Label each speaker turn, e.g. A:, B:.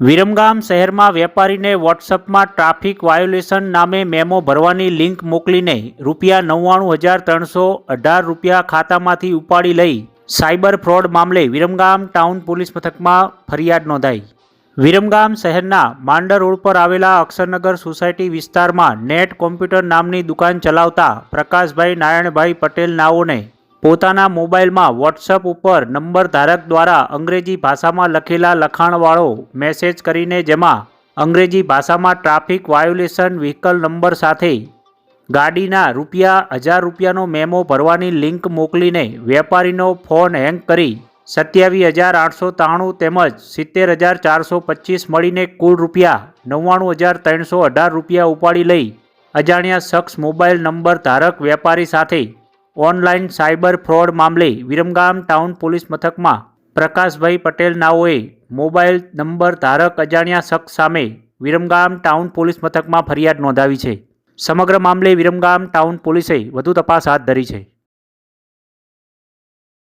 A: વિરમગામ શહેરમાં વેપારીને વોટ્સઅપમાં ટ્રાફિક વાયોલેશન નામે મેમો ભરવાની લિંક મોકલીને રૂપિયા નવ્વાણું હજાર ત્રણસો અઢાર રૂપિયા ખાતામાંથી ઉપાડી લઈ સાયબર ફ્રોડ મામલે વિરમગામ ટાઉન પોલીસ મથકમાં ફરિયાદ નોંધાઈ. વિરમગામ શહેરના માંડર રોડ પર આવેલા અક્ષરનગર સોસાયટી વિસ્તારમાં નેટ કોમ્પ્યુટર નામની દુકાન ચલાવતા પ્રકાશભાઈ નારાયણભાઈ પટેલ નાઓને પોતાના મોબાઈલમાં વોટ્સઅપ ઉપર નંબર ધારક દ્વારા અંગ્રેજી ભાષામાં લખેલા લખાણવાળો મેસેજ કરીને જેમાં અંગ્રેજી ભાષામાં ટ્રાફિક વાયોલેશન વ્હીકલ નંબર સાથે ગાડીના રૂપિયા, હજાર રૂપિયાનો મેમો ભરવાની લિંક મોકલીને વેપારીનો ફોન હેંગ કરી સત્યાવીસ હજાર આઠસો ત્રાણું તેમજ સિત્તેર હજાર ચારસો પચીસ મળીને કુલ રૂપિયા નવ્વાણું હજાર ત્રણસો અઢાર રૂપિયા ઉપાડી લઈ અજાણ્યા શખ્સ મોબાઈલ નંબર ધારક વેપારી સાથે ઓનલાઈન સાયબર ફ્રોડ મામલે વિરમગામ ટાઉન પોલીસ મથકમાં પ્રકાશભાઈ પટેલ નાઓએ મોબાઈલ નંબર ધારક અજાણ્યા શખ્સ સામે વિરમગામ ટાઉન પોલીસ મથકમાં ફરિયાદ નોંધાવી છે. સમગ્ર મામલે વિરમગામ ટાઉન પોલીસે વધુ તપાસ હાથ ધરી છે.